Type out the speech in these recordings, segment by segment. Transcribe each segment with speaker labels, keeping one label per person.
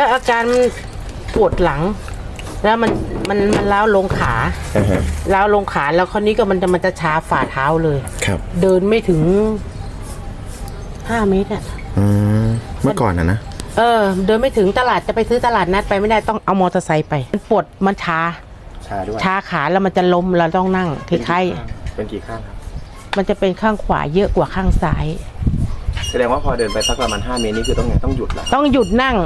Speaker 1: ก็อาการมันปวดหลัง แล้วมันมันมันล้าวลงขา
Speaker 2: อ่าฮะ
Speaker 1: ล้าวลงขาแล้วคราวนี้ก็มันจะมันจะชาฝ่าเท้าเลย
Speaker 2: ครับ
Speaker 1: เดินไม่ถึงห้าเมตรอะ
Speaker 2: อืมเมื่อก่อนนะนะ
Speaker 1: เออ เดินไม่ถึงตลาดจะไปซื้อตลาดนัดไปไม่ได้ต้องเอามอเตอร์ไซค์ไป มันปวดมันชา
Speaker 2: ชาด้วย
Speaker 1: ชาขาแล้วมันจะล้มเราต้องนั่งคล้าย
Speaker 2: เป็นกี่ข้างครับ
Speaker 1: ๆมันจะเป็นข้างขวาเยอะกว่าข้างซ้าย
Speaker 2: แสดงว่าพอเดินไปสักประมาณ5เมตรนี่คือต้องไงต้องหยุดละ
Speaker 1: ต้องหยุดนั่ง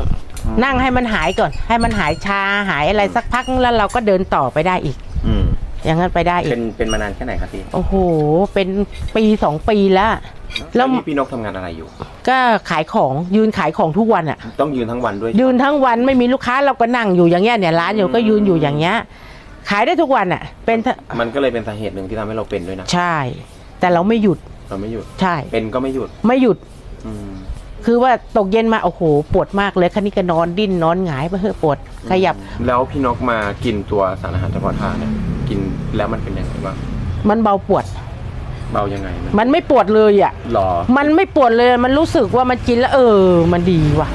Speaker 1: นั่งให้มันหายก่อน ให้มันหายชาหายอะไรสักพักแล้วเราก็เดินต่อไปได้อีก
Speaker 2: อืม
Speaker 1: อย่างนั้นไปได้อี
Speaker 2: เป็
Speaker 1: ก
Speaker 2: นเป็นมานานแค่ไหนครับพี่
Speaker 1: โอ้โห เป็นปีสองปีแล้ว แล้
Speaker 2: แล้ววนี่พี่นกทำงานอะไรอยู่
Speaker 1: ก็ขายของยืนขายของทุกวันอะ
Speaker 2: ต้องยืนทั้งวันด้วย
Speaker 1: ยืนทั้งวันไม่มีลูกค้าเราก็นั่งอยู่อย่างเงี้ยเนี่ยร้านอยู่ก็ยืนอยู่อย่างเงี้ยขายได้ทุกวันอะเป็นท
Speaker 2: มันก็เลยเป็นสาเหตุหนึ่งที่ทำให้เราเป็นด้วยนะ
Speaker 1: ใช่ แต่เราไม่หยุด
Speaker 2: เราไม่หยุด
Speaker 1: ใช่
Speaker 2: เป็นก็ไม่หยุด
Speaker 1: ไม่หยุด
Speaker 2: อืม
Speaker 1: คือว่าตกเย็นมาโอ้โหปวดมากเลยคันนี้ก็นอนดิ้นนอนหงายไปเถอะปวดขยับ
Speaker 2: แล้วพี่นกมากินตัวสารอาหารเฉพาะทางเนี่ยกินแล้วมันเป็นยังไงบ้าง
Speaker 1: มันเบาปวด
Speaker 2: เบายังไงมัน
Speaker 1: มันไม่ปวดเลยอะ
Speaker 2: หรอ
Speaker 1: มันไม่ปวดเลยมันรู้สึกว่ามันกินแล้วเออ มันดีว่ะ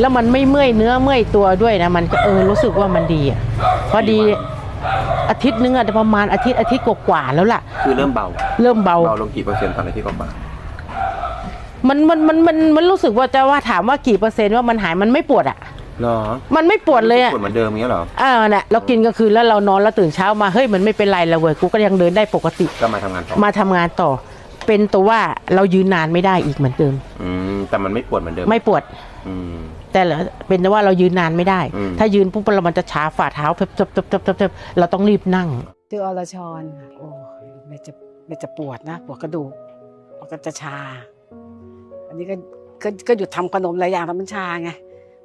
Speaker 1: แล้วมันไม่เมื่อยเนื้อเมื่อยตัวด้วยนะมันก็เออรู้สึกว่ามันดีอะพอดีอาทิตย์นึงอะประมาณอาทิตย์อาทิตย์กว่าๆแล้วล่ะ
Speaker 2: คือเริ่มเบา
Speaker 1: เริ่มเบา
Speaker 2: เบาลงกี่เปอร์เซ็นต์ตอนที่กว่า
Speaker 1: มันมันมันมันมันรู้สึกว่าจะว่าถามว่ากี่เปอร์เซ็นต์ว่ามันหายมันไม่ปวดอะ
Speaker 2: หรอ
Speaker 1: มันไม่ปวดเลยอะ
Speaker 2: ปวดเหมือนเดิมอย่างเงี้ยเหรอ
Speaker 1: อ่าเนี่ยเรากินกลางคืนแล้วเรานอนแล้วตื่นเช้ามาเฮ้ยมันไม่เป็นไรแล้วเว้ยกูก็ยังเดินได้ปกติ
Speaker 2: ก็มาทำงานต่อ
Speaker 1: มาทำงานต่อ เป็นตัวว่าเรายืนนานไม่ได้อีกเหมือนเดิม
Speaker 2: อืมแต่มันไม่ปวดเหมือนเดิม
Speaker 1: ไม่ปวด
Speaker 2: อืม
Speaker 1: แต่ละเป็นแต่ว่าเรายืนนานไม่ได้
Speaker 2: อืม
Speaker 1: ถ้ายืนปุ๊บเรามันจะชาฝ่าเท้าเพิบเพิบเพิบเพิบเพิบเพิบเราต้องรีบนั่ง
Speaker 3: ชื่ออรชรค่ะโอ้ยมันจะมันจะปวดนะ ปวดกระดูกมันก็จะชาอั นนี้ก็ก็ก็หยุดทำขนมหลายอย่างแล้วมันชาไง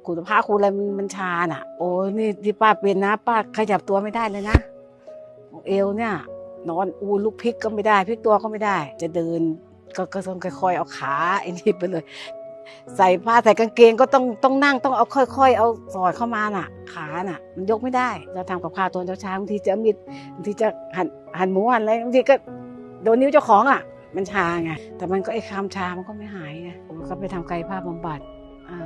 Speaker 3: ขูดผ้าขูดอะไรมันมันชาน่ะ โอ้ยนี่ที่ป้าเป็นนะ ป้าขยับตัวไม่ได้เลยนะเอวเนี่ย นอนอูลุกพลิกก็ไม่ได้พลิกตัวก็ไม่ได้ จะเดินก็ก็ต้องค่อยๆเอาขาไอ้นี่ไปเลย ใส่ผ้าใส่กางเกงก็ต้องต้องนั่งต้องเอาค่อย ๆ เอาสอดเข้ามาน่ะ ขาน่ะ มันยกไม่ได้ เราทำกับข้าวตอนเช้าบางทีจะมีดบางทีจะหั่นหั่นหมูหั่นอะไรบางทีก็โดนนิ้วเจ้าของอะ มันชาไงแต่มันก็ไอ้คามชามันก็ไม่หายไงผมก็ไปทำกายภาพบำบัดอ่า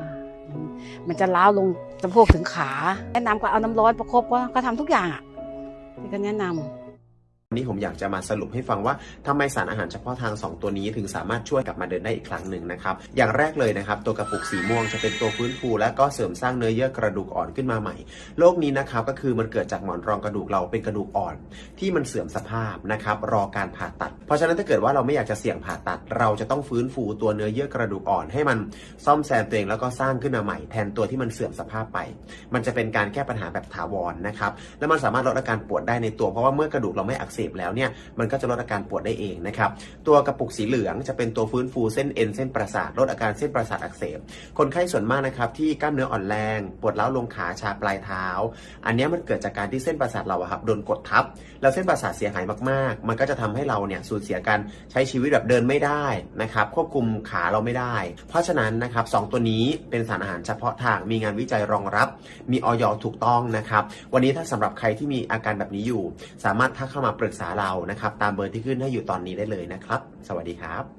Speaker 3: มันจะล้าวลงสะโพกถึงขา แนะนำก็เอาน้ำร้อนประคบก็ก็ทำทุกอย่างอะที่ก็แนะนำ
Speaker 4: วันนี้ผมอยากจะมาสรุปให้ฟังว่าทำไมสารอาหารเฉพาะทาง 2 ตัวนี้ถึงสามารถช่วยกลับมาเดินได้อีกครั้งหนึ่งนะครับ อย่างแรกเลยนะครับตัวกระปุกสีม่วงจะเป็นตัวฟื้นฟูและก็เสริมสร้างเนื้อเยื่อกระดูกอ่อนขึ้นมาใหม่ โรคนี้นะครับก็คือมันเกิดจากหมอนรองกระดูกเราเป็นกระดูกอ่อน ที่มันเสื่อมสภาพนะครับรอการผ่าตัด เพราะฉะนั้นถ้าเกิดว่าเราไม่อยากจะเสี่ยงผ่าตัด เราจะต้องฟื้นฟูตัวเนื้อเยื่อกระดูกอ่อน ให้มันซ่อมแซมตัวเองแล้วก็สร้างขึ้นมาใหม่ แทนตัวที่มันเสื่อมสภาพไป มันจะเป็นการแก้ปัญหาแบบถาวรนะครับและมันสามารถลดอาการปวดได้ในตัวเพราะว่าเมื่อกระดูกเราไม่อักเสบแล้วเนี่ยมันก็จะลดอาการปวดได้เองนะครับตัวกระปุกสีเหลืองจะเป็นตัวฟื้นฟูเส้นเอ็นเส้นประสาทลดอาการเส้นประสาทอักเสบ คนไข้ส่วนมากนะครับที่กล้ามเนื้ออ่อนแรง ปวดร้าวลงขาชาปลายเท้า อันนี้มันเกิดจากการที่เส้นประสาทเราอะครับโดนกดทับ แล้วเส้นประสาทเสียหายมากๆ มันก็จะทำให้เราเนี่ยสูญเสียการใช้ชีวิตแบบเดินไม่ได้นะครับควบคุมขาเราไม่ได้ เพราะฉะนั้นนะครับสองตัวนี้เป็นสารอาหารเฉพาะทางมีงานวิจัยรองรับ มีออยถูกต้องนะครับวันนี้ถ้าสำหรับใครที่มีอาการแบบนี้อยู่ สามารถทักเข้ามาปรึกษาเรานะครับ ตามเบอร์ที่ขึ้นให้อยู่ตอนนี้ได้เลยนะครับ สวัสดีครับ